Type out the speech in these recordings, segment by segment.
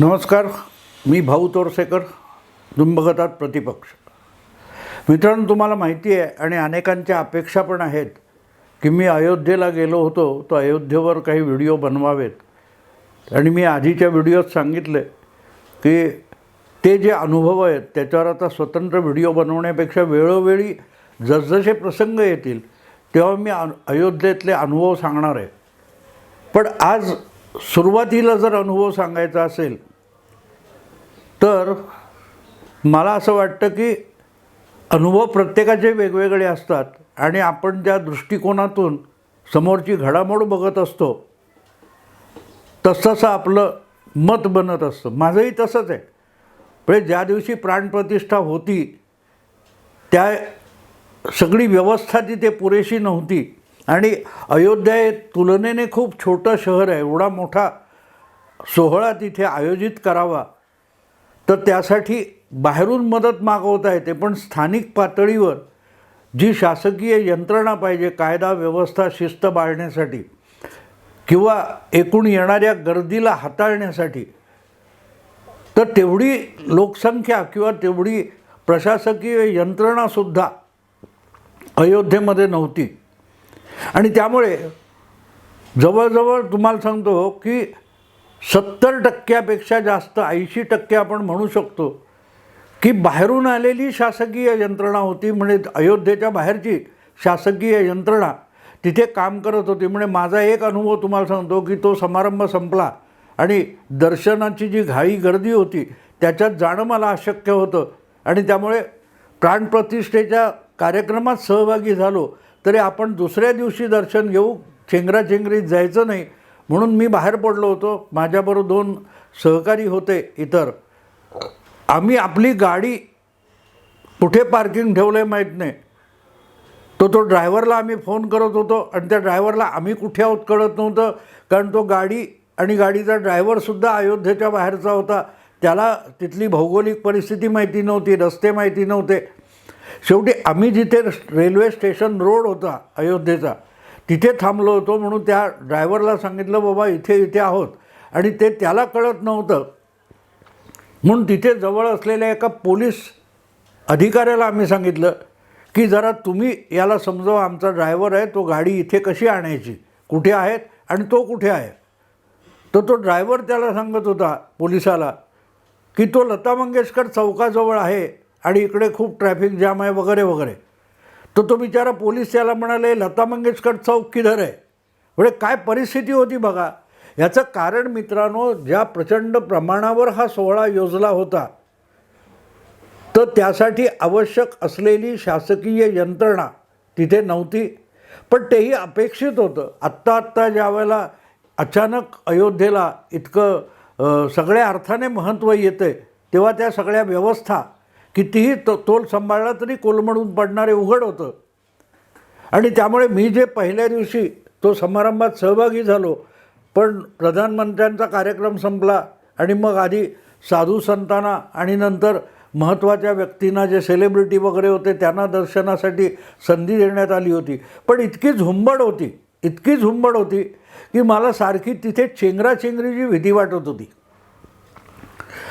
नमस्कार मी भाऊ तोरसेकर दुंबगतात प्रतिपक्ष. मित्रांनो तुम्हाला माहिती आहे आणि अनेकांच्या अपेक्षा पण आहेत की मी अयोध्येला गेलो होतो तो अयोध्येवर काही व्हिडिओ बनवावेत. आणि मी आधीच्या व्हिडिओत सांगितले की ते जे अनुभव आहेत त्याच्यावर आता स्वतंत्र व्हिडिओ बनवण्यापेक्षा वेळोवेळी जसजसे प्रसंग येतील तेव्हा मी अयोध्येतले अनुभव सांगणार आहे. पण आज सुरुवातीला जर अनुभव सांगायचा असेल तर मला असं वाटतं की अनुभव प्रत्येकाचे वेगवेगळे असतात आणि आपण ज्या दृष्टिकोनातून समोरची घडामोड बघत असतो तसतसं आपलं मत बनत असतं. माझंही तसंच आहे. म्हणजे ज्या दिवशी प्राणप्रतिष्ठा होती त्या सगळी व्यवस्था तिथे पुरेशी नव्हती. आणि अयोध्या हे तुलनेने खूप छोटं शहर आहे. एवढा मोठा सोहळा तिथे आयोजित करावा. तर त्यासाठी बाहेरून मदत मागवता येते. पण स्थानिक पातळीवर जी शासकीय यंत्रणा पाहिजे कायदा व्यवस्था शिस्त बाळण्यासाठी किंवा एकूण येणाऱ्या गर्दीला हाताळण्यासाठी तर तेवढी लोकसंख्या किंवा तेवढी प्रशासकीय यंत्रणासुद्धा अयोध्येमध्ये नव्हती. आणि त्यामुळे जवळजवळ तुम्हाला सांगतो हो की सत्तर टक्क्यापेक्षा जास्त ऐंशी टक्के आपण म्हणू शकतो की बाहेरून आलेली शासकीय यंत्रणा होती म्हणजे अयोध्येच्या बाहेरची शासकीय यंत्रणा. तिथे काम करत होती. म्हणजे माझा एक अनुभव तुम्हाला सांगतो की तो समारंभ संपला आणि दर्शनाची जी घाई गर्दी होती त्याच्यात जाणं मला अशक्य होतं. आणि त्यामुळे प्राणप्रतिष्ठेच्या कार्यक्रमात सहभागी झालो. तरी आपण दुसऱ्या दिवशी दर्शन घेऊ चेंगराचेंगरीत जायचं नाही. म्हणून मी बाहेर पडलो होतो. माझ्याबरोबर दोन सहकारी होते इतर. आम्ही आपली गाडी कुठे पार्किंग ठेवलं आहे माहीत नाही. तो तो ड्रायव्हरला आम्ही फोन करत होतो आणि त्या ड्रायव्हरला आम्ही कुठे आहोत कळत नव्हतं. कारण तो गाडी आणि गाडीचा ड्रायव्हरसुद्धा अयोध्येच्या बाहेरचा होता. त्याला तिथली भौगोलिक परिस्थिती माहिती नव्हती रस्ते माहिती नव्हते. शेवटी आम्ही जिथे रेल्वे स्टेशन रोड होता अयोध्येचा तिथे थांबलो होतो म्हणून त्या ड्रायव्हरला सांगितलं बाबा इथे इथे आहोत. आणि ते त्याला कळत नव्हतं. म्हणून तिथे जवळ असलेल्या एका पोलीस अधिकाऱ्याला आम्ही सांगितलं की जरा तुम्ही याला समजावा आमचा ड्रायव्हर आहे तो गाडी इथे कशी आणायची? कुठे आहेत आणि तो कुठे आहे? तर तो ड्रायव्हर त्याला सांगत होता पोलिसाला की तो लता मंगेशकर चौकाजवळ आहे आणि इकडे खूप ट्रॅफिक जाम आहे वगैरे वगैरे. तर तो बिचारा पोलीस त्याला म्हणाले लता मंगेशकर चौक किधर आहे म्हणजे काय परिस्थिती होती बघा. याचं कारण मित्रांनो ज्या प्रचंड प्रमाणावर हा सोहळा योजला होता तर त्यासाठी आवश्यक असलेली शासकीय यंत्रणा तिथे नव्हती. पण तेही अपेक्षित होतं. आत्ता आत्ता ज्या वेळेला अचानक अयोध्येला इतकं सगळ्या अर्थाने महत्त्व येतं तेव्हा त्या सगळ्या व्यवस्था कितीही तो तोल सांभाळला तरी कोलमडून पडणारे उघड होतं. आणि त्यामुळे मी जे पहिल्या दिवशी तो समारंभात सहभागी झालो पण प्रधानमंत्र्यांचा कार्यक्रम संपला आणि मग आधी साधू संतांना आणि नंतर महत्त्वाच्या व्यक्तींना जे सेलिब्रिटी वगैरे होते त्यांना दर्शनासाठी संधी देण्यात आली होती. पण इतकी झुंबड होती इतकी झुंबड होती की मला सारखी तिथे चेंगराचेंगरीची भीती वाटत होती.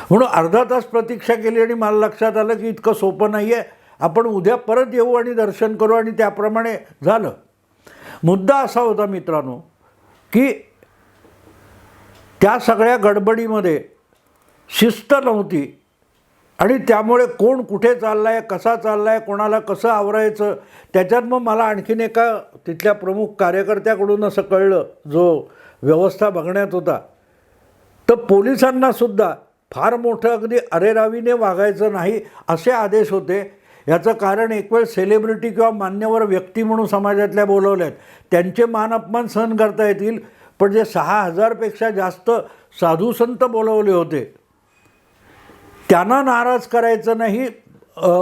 म्हणून अर्धा तास प्रतीक्षा केली आणि मला लक्षात आलं की इतकं सोपं नाही आहे आपण उद्या परत येऊ आणि दर्शन करू आणि त्याप्रमाणे झालं. मुद्दा असा होता मित्रांनो की त्या सगळ्या गडबडीमध्ये शिस्त नव्हती आणि त्यामुळे कोण कुठे चालला आहे कसा चालला आहे कोणाला कसं आवरायचं त्याच्यात मग मला आणखीन एका तिथल्या प्रमुख कार्यकर्त्याकडून असं कळलं जो व्यवस्था बघण्यात होता. तर पोलिसांनासुद्धा फार मोठं अगदी अरेरावीने वागायचं नाही असे आदेश होते. याचं कारण एक वेळ सेलिब्रिटी किंवा मान्यवर व्यक्ती म्हणून समाजातल्या बोलवल्या आहेत त्यांचे मान अपमान सहन करता येतील पण जे सहा हजारपेक्षा जास्त साधू संत बोलवले होते. त्यांना नाराज करायचं नाही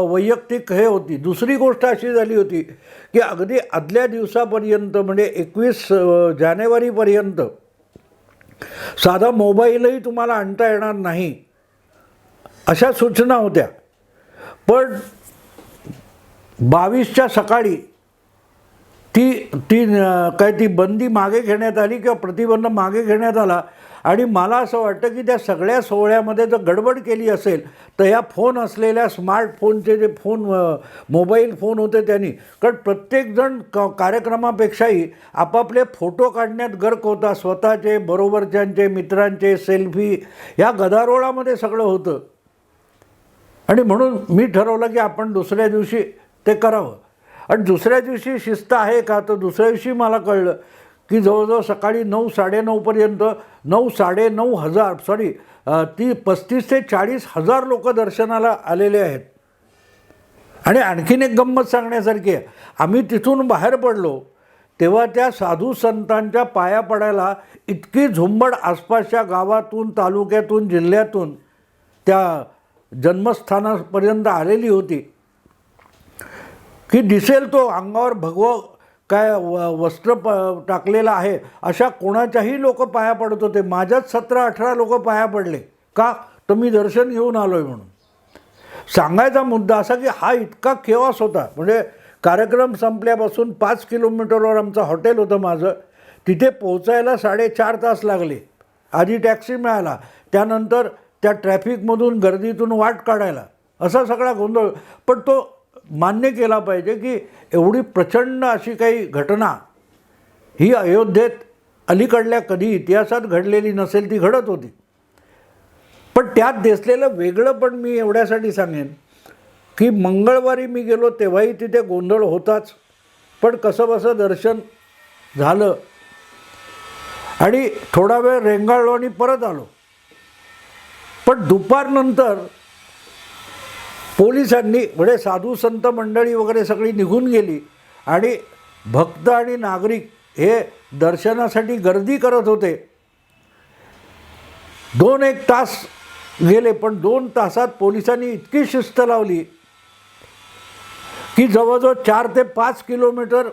वैयक्तिक हे होती. दुसरी गोष्ट अशी झाली होती की अगदी आदल्या दिवसापर्यंत म्हणजे एकवीस जानेवारीपर्यंत साधा मोबाईलही तुम्हाला आणता येणार नाही अशा सूचना होत्या. पण बावीसच्या सकाळी ती ती काय ती बंदी मागे घेण्यात आली किंवा प्रतिबंध मागे घेण्यात आला आणि मला असं वाटतं की त्या सगळ्या सोहळ्यामध्ये जर गडबड केली असेल तर या फोन असलेल्या स्मार्टफोनचे जे फोन मोबाईल फोन होते त्यांनी कारण प्रत्येकजण क कार्यक्रमापेक्षाही आपापले फोटो काढण्यात गर्क होता. स्वतःचे बरोबरच्यांचे मित्रांचे सेल्फी या गदारोळामध्ये सगळं होतं. आणि म्हणून मी ठरवलं की आपण दुसऱ्या दिवशी ते करावं. आणि दुसऱ्या दिवशी शिस्त आहे का? तर दुसऱ्या दिवशी मला कळलं की जवळजवळ सकाळी नऊ साडेनऊपर्यंत नऊ साडेनऊ हजार सॉरी ती पस्तीस ते चाळीस हजार लोक दर्शनाला आलेले आहेत. आणि आणखीन एक गंमत सांगण्यासारखी आहे. आम्ही तिथून बाहेर पडलो तेव्हा त्या साधू संतांच्या पाया पडायला इतकी झुंबड आसपासच्या गावातून तालुक्यातून जिल्ह्यातून त्या जन्मस्थानापर्यंत आलेली होती. की दिसेल तो अंगावर भगवं काय व वस्त्र प टाकलेलं आहे अशा कोणाच्याही लोक पाया पडत होते. माझ्याच सतरा अठरा लोक पाया पडले. का? तर मी दर्शन घेऊन आलो आहे म्हणून. सांगायचा मुद्दा असा की हा इतका केवास होता. म्हणजे कार्यक्रम संपल्यापासून पाच किलोमीटरवर आमचं हॉटेल होतं माझं. तिथे पोहोचायला साडेचार तास लागले. आधी टॅक्सी मिळाला. त्यानंतर त्या ट्रॅफिकमधून गर्दीतून वाट काढायला. असा सगळा गोंधळ. पण तो मान्य केला पाहिजे की एवढी प्रचंड अशी काही घटना ही अयोध्येत अलीकडल्या कधी इतिहासात घडलेली नसेल ती घडत होती. पण त्यात दिसलेलं वेगळं पण मी एवढ्यासाठी सांगेन की मंगळवारी मी गेलो तेव्हाही तिथे गोंधळ होताच. पण कसं बसं दर्शन झालं. आणि थोडा वेळ रेंगाळलो आणि परत आलो. पण दुपारनंतर पोलिसांनी म्हणजे साधू संत मंडळी वगैरे सगळी निघून गेली आणि भक्त आणि नागरिक हे दर्शनासाठी गर्दी करत होते. दोन एक तास गेले पण दोन तासात पोलिसांनी इतकी शिस्त लावली की जवळजवळ चार ते पाच किलोमीटर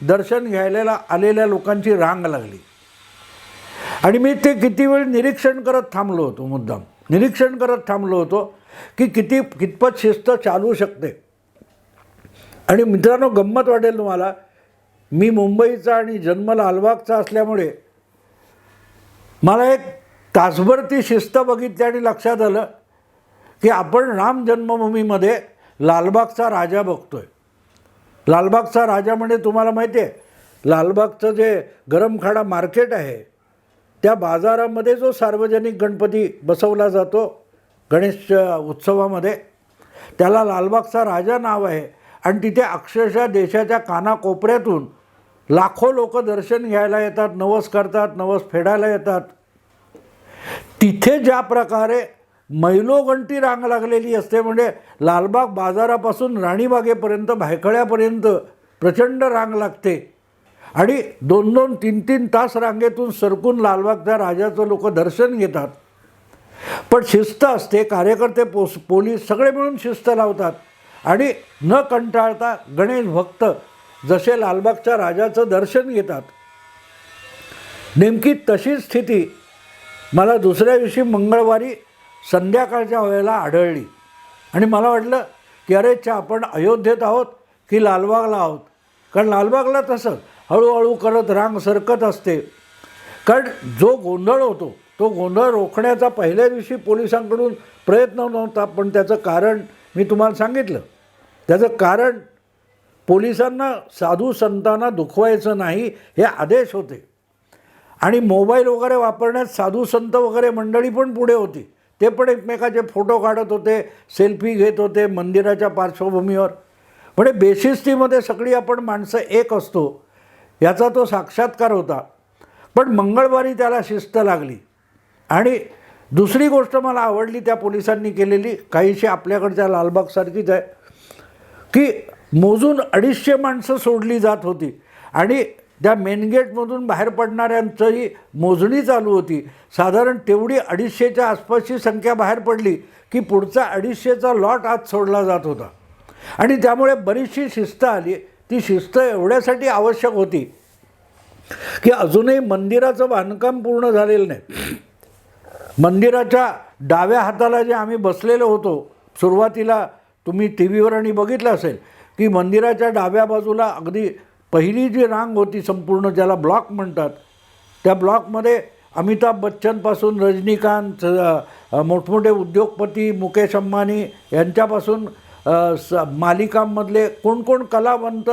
दर्शन घ्यायला आलेल्या लोकांची रांग लागली. आणि मी ते किती वेळ निरीक्षण करत थांबलो होतो मुद्दाम. निरीक्षण करत थांबलो होतो. की किती कितपत शिस्त चालू शकते. आणि मित्रांनो गंमत वाटेल तुम्हाला. मी मुंबईचा आणि जन्म लालबागचा असल्यामुळे मला एक तासभर ती शिस्त बघितली आणि लक्षात आलं की आपण राम जन्मभूमीमध्ये लालबागचा राजा बघतोय. लालबागचा राजा म्हणजे तुम्हाला माहिती आहे लालबागचं जे गरमखाडा मार्केट आहे त्या बाजारामध्ये जो सार्वजनिक गणपती बसवला जातो गणेश उत्सवामध्ये. त्याला लालबागचा राजा नाव आहे. आणि तिथे अक्षरशः देशाच्या कानाकोपऱ्यातून लाखो लोक दर्शन घ्यायला येतात नवस करतात नवस फेडायला येतात. तिथे ज्या प्रकारे मैलोगंटी रांग लागलेली असते म्हणजे लालबाग बाजारापासून राणीबागेपर्यंत भायखळ्यापर्यंत प्रचंड रांग लागते. आणि दोन दोन तीन तीन तास रांगेतून सरकून लालबागच्या राजाचं लोक दर्शन घेतात. पण शिस्त असते कार्यकर्ते पोस पोलीस सगळे मिळून शिस्त लावतात. आणि न कंटाळता गणेश भक्त जसे लालबागच्या राजाचं दर्शन घेतात. नेमकी तशीच स्थिती मला दुसऱ्या दिवशी मंगळवारी संध्याकाळच्या वेळेला आढळली. आणि मला वाटलं की अरेच्या आपण अयोध्येत आहोत की लालबागला आहोत? कारण लालबागला तसं हळूहळू करत रांग सरकत असते. कारण जो गोंधळ होतो तो गोंधळ रोखण्याचा पहिल्या दिवशी पोलिसांकडून प्रयत्न नव्हता पण त्याचं कारण मी तुम्हाला सांगितलं. त्याचं कारण पोलिसांना साधू संतांना दुखवायचं नाही हे आदेश होते. आणि मोबाईल वगैरे वापरण्यात साधू संत वगैरे मंडळी पण पुढे होती. ते पण एकमेकाचे फोटो काढत होते सेल्फी घेत होते मंदिराच्या पार्श्वभूमीवर. म्हणजे बेशिस्तीमध्ये सगळी आपण माणसं एक असतो याचा तो साक्षात्कार होता. पण मंगळवारी त्याला शिस्त लागली. आणि दुसरी गोष्ट मला आवडली त्या पोलिसांनी केलेली काहीशी आपल्याकडच्या लालबागसारखीच आहे की मोजून अडीचशे माणसं सोडली जात होती. आणि त्या मेन गेटमधून बाहेर पडणाऱ्यांचंही मोजणी चालू होती. साधारण तेवढी अडीचशेच्या आसपासची संख्या बाहेर पडली की पुढचा अडीचशेचा लॉट आत सोडला जात होता. आणि त्यामुळे बरीचशी शिस्त आली. ती शिस्त एवढ्यासाठी आवश्यक होती की अजूनही मंदिराचं बांधकाम पूर्ण झालेलं नाही. मंदिराच्या डाव्या हाताला जे आम्ही बसलेलो होतो सुरुवातीला तुम्ही टी व्हीवर आणि बघितलं असेल की मंदिराच्या डाव्या बाजूला अगदी पहिली जी रांग होती संपूर्ण ज्याला ब्लॉक म्हणतात त्या ब्लॉकमध्ये अमिताभ बच्चनपासून रजनीकांत मोठमोठे उद्योगपती मुकेश अंबानी यांच्यापासून स मालिकांमधले कोण कोण कलावंत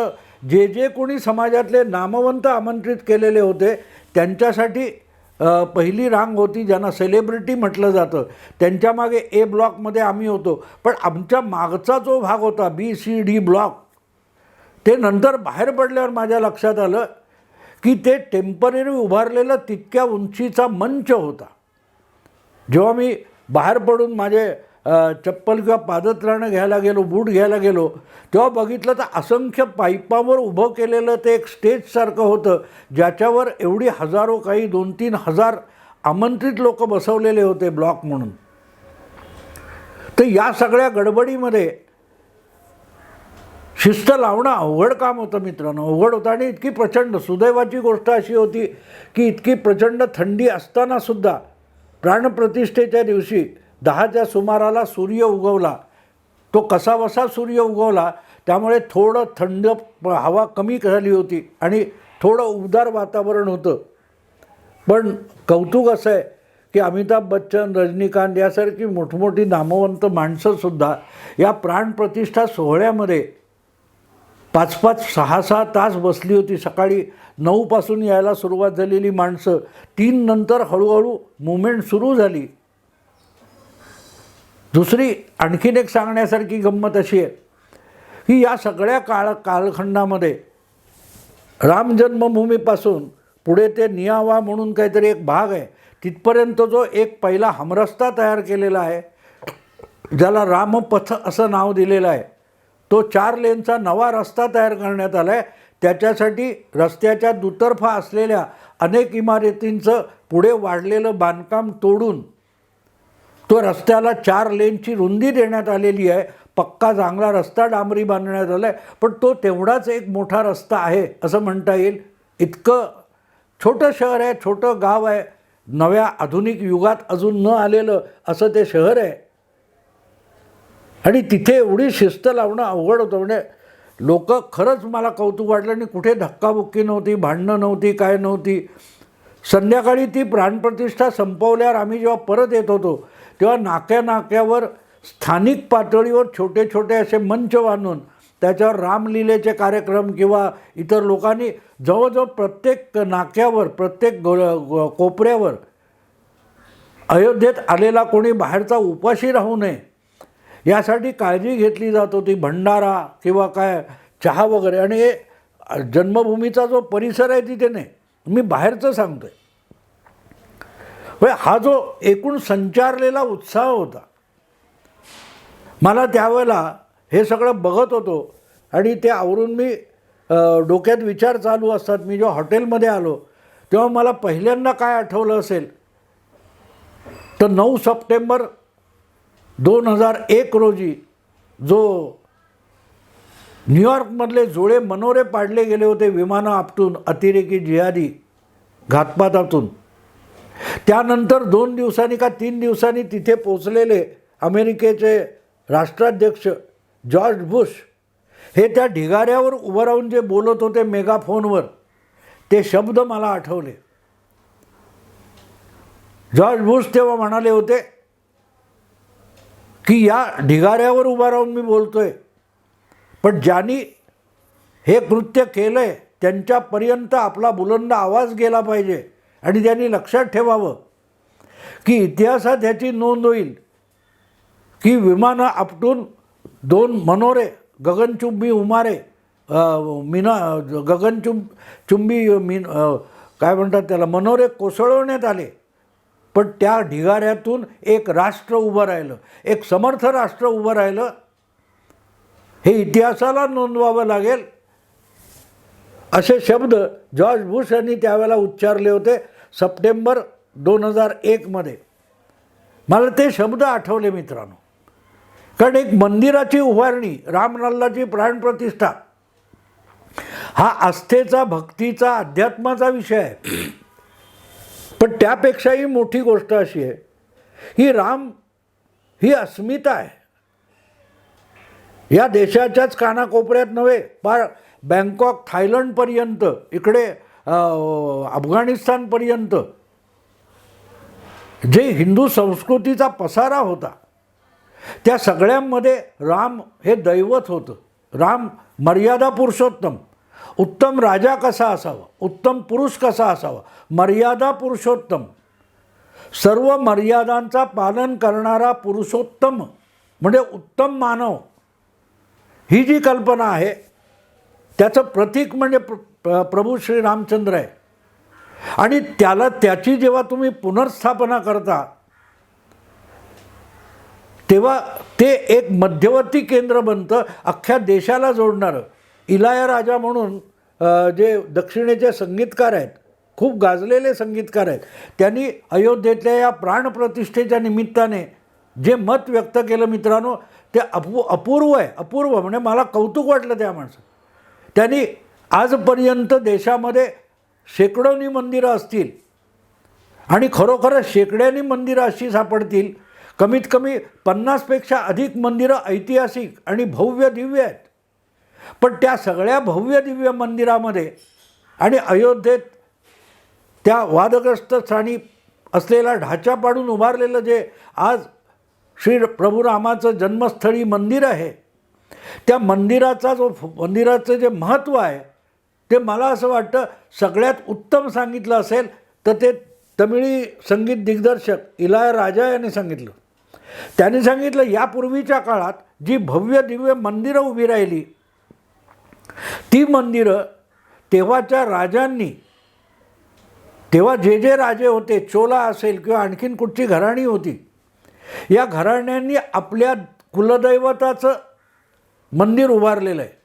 जे जे कोणी समाजातले नामवंत आमंत्रित केलेले होते त्यांच्यासाठी पहिली रांग होती ज्यांना सेलिब्रिटी म्हटलं जातं. त्यांच्यामागे ए ब्लॉकमध्ये आम्ही होतो. पण आमच्या मागचा जो भाग होता बी सी डी ब्लॉक ते नंतर बाहेर पडल्यावर माझ्या लक्षात आलं की ते टेंपररी उभारलेलं तितक्या उंचीचा मंच होता. जेव्हा मी बाहेर पडून माझे चप्पल किंवा पादत्राणं घ्यायला गेलो बूट घ्यायला गेलो तेव्हा बघितलं तर असंख्य पाईपावर उभं केलेलं ते एक स्टेजसारखं होतं ज्याच्यावर एवढी हजारो काही दोन तीन हजार आमंत्रित लोक बसवलेले होते ब्लॉक म्हणून. तर या सगळ्या गडबडीमध्ये शिस्त लावणं अवघड काम होतं मित्रांनो अवघड होतं आणि इतकी प्रचंड सुदैवाची गोष्ट अशी होती की इतकी प्रचंड थंडी असतानासुद्धा प्राणप्रतिष्ठेच्या दिवशी दहाच्या सुमाराला सूर्य उगवला. तो कसाबसा सूर्य उगवला? त्यामुळे थोडं थंड प- हवा कमी झाली होती आणि थोडं उबदार वातावरण होतं. पण कौतुक असं आहे की अमिताभ बच्चन रजनीकांत यासारखी मोठमोठी नामवंत माणसंसुद्धा या प्राणप्रतिष्ठा सोहळ्यामध्ये पाच पाच सहा सहा तास बसली होती. सकाळी नऊपासून यायला सुरुवात झालेली माणसं. तीन नंतर हळूहळू मुवमेंट सुरू झाली. दुसरी आणखीन एक सांगण्यासारखी गंमत अशी आहे की या सगळ्या काळ कालखंडामध्ये राम जन्मभूमीपासून पुढे ते नियावा म्हणून काहीतरी एक भाग आहे. तिथपर्यंत जो एक पहिला हमरस्ता तयार केलेला आहे ज्याला रामपथ असं नाव दिलेलं आहे तो चार लेनचा नवा रस्ता तयार करण्यात आला आहे. त्याच्यासाठी रस्त्याच्या दुतर्फा असलेल्या अनेक इमारतींचं पुढे वाढलेलं बांधकाम तोडून तो रस्त्याला चार लेनची रुंदी देण्यात आलेली आहे. पक्का चांगला रस्ता डांबरी बांधण्यात आला आहे पण तो तेवढाच एक मोठा रस्ता आहे असं म्हणता येईल. इतकं छोटं शहर आहे छोटं गाव आहे. नव्या आधुनिक युगात अजून न आलेलं असं ते शहर आहे. आणि तिथे एवढी शिस्त लावणं अवघड होतं. म्हणजे लोक खरंच मला कौतुक वाटलं आणि कुठे धक्काबुक्की नव्हती भांडणं नव्हती काय नव्हती. संध्याकाळी ती प्राणप्रतिष्ठा संपवल्यावर आम्ही जेव्हा परत येत होतो तेव्हा नाक्या नाक्यावर स्थानिक पातळीवर छोटे छोटे असे मंच बांधून त्याच्यावर रामलीलेचे कार्यक्रम किंवा इतर लोकांनी जवळजवळ प्रत्येक नाक्यावर प्रत्येक गो कोपऱ्यावर अयोध्येत आलेला कोणी बाहेरचा उपाशी राहू नये यासाठी काळजी घेतली जात होती. भंडारा किंवा काय चहा वगैरे. आणि हे जन्मभूमीचा जो परिसर आहे तिथे नाही. मी बाहेरचं सांगतोय. आहे हा जो एकूण संचारलेला उत्साह होता. मला त्यावेळेला हे सगळं बघत होतो आणि ते आवरून मी डोक्यात विचार चालू असतात. मी जेव्हा हॉटेलमध्ये आलो तेव्हा मला पहिल्यांदा काय आठवलं असेल? तर नऊ सप्टेंबर दोन हजार एक रोजी जो न्यूयॉर्कमधले जोळे मनोरे पाडले गेले होते विमानं आपटून अतिरेकी जिहादी घातपातातून त्यानंतर दोन दिवसांनी का तीन दिवसांनी तिथे पोचलेले अमेरिकेचे राष्ट्राध्यक्ष जॉर्ज बुश हे त्या ढिगाऱ्यावर उभं राहून जे बोलत होते मेगाफोनवर ते शब्द मला आठवले. जॉर्ज बुश तेव्हा म्हणाले होते की या ढिगाऱ्यावर उभा राहून मी बोलतोय पण ज्यांनी हे कृत्य केलं आहे त्यांच्यापर्यंत आपला बुलंद आवाज गेला पाहिजे. आणि त्यांनी लक्षात ठेवावं की इतिहासात ह्याची नोंद होईल की विमानं आपटून दोन मनोरे गगनचुंबी उमारे मिना गगनचुंब चुंबी मिन काय म्हणतात त्याला मनोरे कोसळवण्यात आले. पण त्या ढिगाऱ्यातून एक राष्ट्र उभं राहिलं एक समर्थ राष्ट्र उभं राहिलं. हे इतिहासाला नोंदवावं लागेल. असे शब्द जॉर्ज बुश यांनी त्यावेळेला उच्चारले होते सप्टेंबर दोन हजार एकमध्ये मला ते शब्द आठवले मित्रांनो. कारण एक मंदिराची उभारणी रामलल्लाची प्राणप्रतिष्ठा हा आस्थेचा भक्तीचा अध्यात्माचा विषय आहे. पण त्यापेक्षाही मोठी गोष्ट अशी आहे ही राम ही अस्मिता आहे. या देशाच्याच कानाकोपऱ्यात नव्हे पार बँकॉक थायलंडपर्यंत इकडे अफगाणिस्तानपर्यंत जे हिंदू संस्कृतीचा पसारा होता त्या सगळ्यांमध्ये राम हे दैवत होतं. राम मर्यादा पुरुषोत्तम. उत्तम राजा कसा असावा? उत्तम पुरुष कसा असावा? मर्यादा पुरुषोत्तम. सर्व मर्यादांचा पालन करणारा पुरुषोत्तम म्हणजे उत्तम मानव. ही जी कल्पना आहे त्याचं प्रतीक म्हणजे प्र प्र- प्रभू श्री रामचंद्र आहे. आणि त्याला त्याची जेव्हा तुम्ही पुनर्स्थापना करता तेव्हा ते एक मध्यवर्ती केंद्र बनतं अख्ख्या देशाला जोडणारं. इलाया म्हणून जे दक्षिणेचे संगीतकार आहेत खूप गाजलेले संगीतकार आहेत त्यांनी अयोध्येतल्या या प्राणप्रतिष्ठेच्या निमित्ताने जे मत व्यक्त केलं मित्रांनो ते अपू अपूर्व आहे अपूर्व. म्हणजे मला कौतुक वाटलं त्या माणसं त्यांनी आजपर्यंत देशामध्ये शेकडोनी मंदिरं असतील आणि खरोखरच शेकड्यांनी मंदिरं अशी सापडतील कमीत कमी पन्नासपेक्षा अधिक मंदिरं ऐतिहासिक आणि भव्य दिव्य आहेत. पण त्या सगळ्या भव्य दिव्य मंदिरामध्ये आणि अयोध्येत त्या वादग्रस्त स्थानी असलेला ढाचा पाडून उभारलेलं जे आज श्री प्रभू रामाचं जन्मस्थळी मंदिर आहे त्या मंदिराचा जो मंदिराचं जे महत्त्व आहे ते मला असं वाटतं सगळ्यात उत्तम सांगितलं असेल तर ते तमिळी संगीत दिग्दर्शक इलाय राजा यांनी सांगितलं. त्यांनी सांगितलं यापूर्वीच्या काळात जी भव्य दिव्य मंदिरं उभी राहिली ती मंदिरं तेव्हाच्या राजांनी तेव्हा जे जे राजे होते चोला असेल किंवा आणखीन कुठची घराणी होती या घराण्यांनी आपल्या कुलदैवताचं मंदिर उभारलेलं आहे.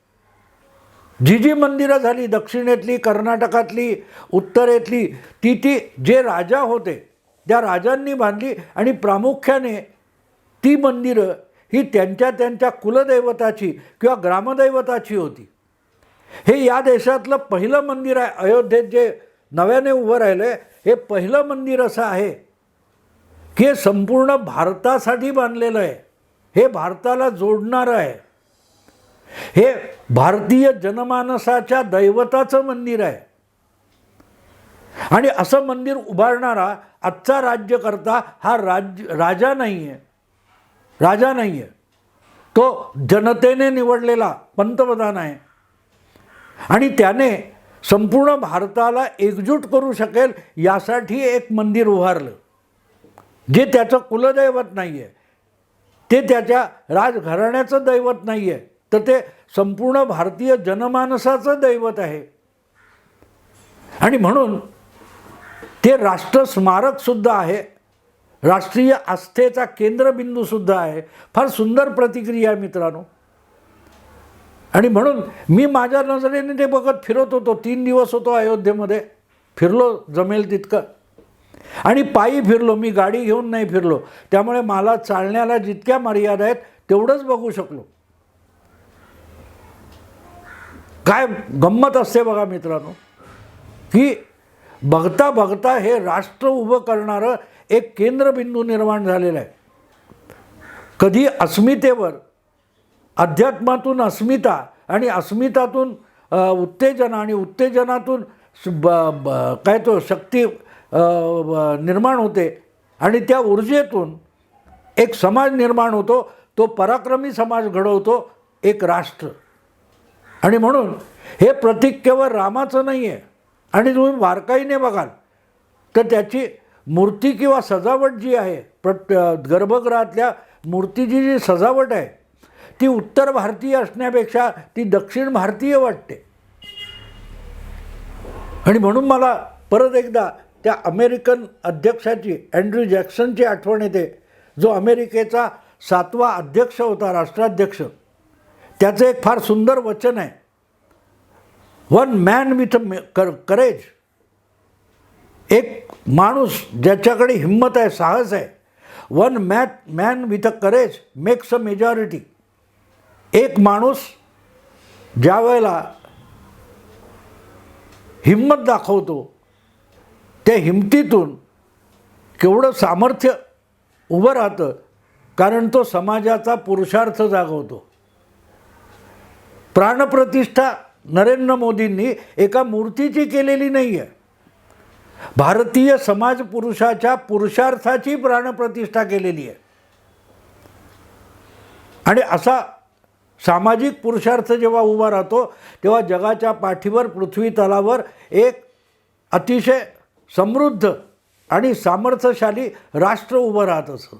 जी जी मंदिरं झाली दक्षिणेतली कर्नाटकातली उत्तरेतली ती ती जे राजा होते त्या राजांनी बांधली आणि प्रामुख्याने ती मंदिरं ही त्यांच्या त्यांच्या कुलदैवताची किंवा ग्रामदैवताची होती. हे या देशातलं पहिलं मंदिर आहे. अयोध्येत जे नव्याने उभं राहिलं आहे हे पहिलं मंदिर असं आहे की हे संपूर्ण भारतासाठी बांधलेलं आहे. हे भारताला जोडणारं आहे. हे भारतीय जनमानसाच्या दैवताचं मंदिर आहे. आणि असं मंदिर उभारणारा आजचा राज्यकर्ता हा राज्य राजा नाही आहे राजा नाही आहे तो जनतेने निवडलेला पंतप्रधान आहे. आणि त्याने संपूर्ण भारताला एकजूट करू शकेल यासाठी एक मंदिर उभारलं. जे त्याचं कुलदैवत नाही आहे ते त्याच्या राजघराण्याचं दैवत नाही आहे तर ते संपूर्ण भारतीय जनमानसाचं दैवत आहे. आणि म्हणून ते राष्ट्र स्मारकसुद्धा आहे. राष्ट्रीय आस्थेचा केंद्रबिंदूसुद्धा आहे. फार सुंदर प्रतिक्रिया आहे मित्रांनो. आणि म्हणून मी माझ्या नजरेने ते बघत फिरत होतो. तीन दिवस होतो अयोध्येमध्ये. फिरलो जमेल तितकं. आणि पायी फिरलो. मी गाडी घेऊन नाही फिरलो. त्यामुळे मला चालण्याला जितक्या मर्यादा आहेत तेवढंच बघू शकलो. काय गंमत असते बघा मित्रांनो की बघता बघता हे राष्ट्र उभं करणारं एक केंद्रबिंदू निर्माण झालेलं आहे. कधी अस्मितेवर अध्यात्मातून अस्मिता आणि अस्मितातून उत्तेजना आणि उत्तेजनातून ब ब- काय तो शक्ती निर्माण होते आणि त्या ऊर्जेतून एक समाज निर्माण होतो तो पराक्रमी समाज घडवतो एक राष्ट्र. आणि म्हणून हे प्रतीक केवळ रामाचं नाही आहे आणि तुम्ही बारकाईने बघाल तर त्याची मूर्ती किंवा सजावट जी आहे प्रत गर्भगृहातल्या मूर्तीची जी सजावट आहे ती उत्तर भारतीय असण्यापेक्षा ती दक्षिण भारतीय वाटते. आणि म्हणून मला परत एकदा त्या अमेरिकन अध्यक्षाची अँड्रू जॅक्सनची आठवण येते जो अमेरिकेचा सातवा अध्यक्ष होता राष्ट्राध्यक्ष. त्याचं एक फार सुंदर वचन आहे. One man with cour courage एक माणूस ज्याच्याकडे हिंमत आहे साहस आहे one math man with a courage makes a majority एक माणूस ज्या वेळेला हिंमत दाखवतो त्या हिमतीतून केवढं सामर्थ्य उभं राहतं कारण तो समाजाचा पुरुषार्थ जागवतो. प्राणप्रतिष्ठा नरेंद्र मोदींनी एका मूर्तीची केलेली नाही आहे भारतीय समाज पुरुषाच्या पुरुषार्थाची प्राणप्रतिष्ठा केलेली आहे आणि असा सामाजिक पुरुषार्थ जेव्हा उभा राहतो तेव्हा जगाच्या पाठीवर पृथ्वी तलावर एक अतिशय समृद्ध आणि सामर्थ्यशाली राष्ट्र उभं राहत असं.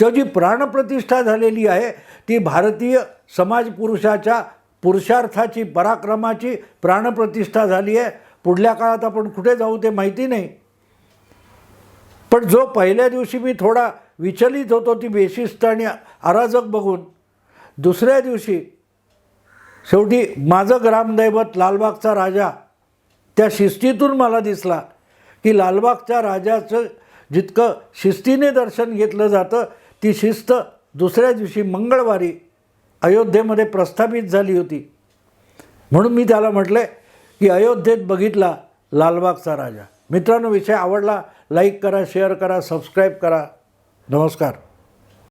तेव्हा जी प्राणप्रतिष्ठा झालेली आहे ती भारतीय समाज पुरुषाच्या पुरुषार्थाची पराक्रमाची प्राणप्रतिष्ठा झाली आहे. पुढल्या काळात आपण कुठे जाऊ ते माहिती नाही. पण जो पहिल्या दिवशी मी थोडा विचलित होतो ती बेशिस्त आणि अराजक बघून दुसऱ्या दिवशी शेवटी माझं ग्रामदैवत लालबागचा राजा त्या शिस्तीतून मला दिसला की लालबागच्या राजाचं जितकं शिस्तीने दर्शन घेतलं जातं ती शिस्त दुसऱ्या दिवशी मंगळवारी अयोध्येमध्ये प्रस्थापित झाली होती. म्हणून मी त्याला म्हटले की अयोध्येत बघितला लालबागचा राजा. मित्रांनो विषय आवडला लाईक करा शेअर करा सबस्क्राईब करा. नमस्कार.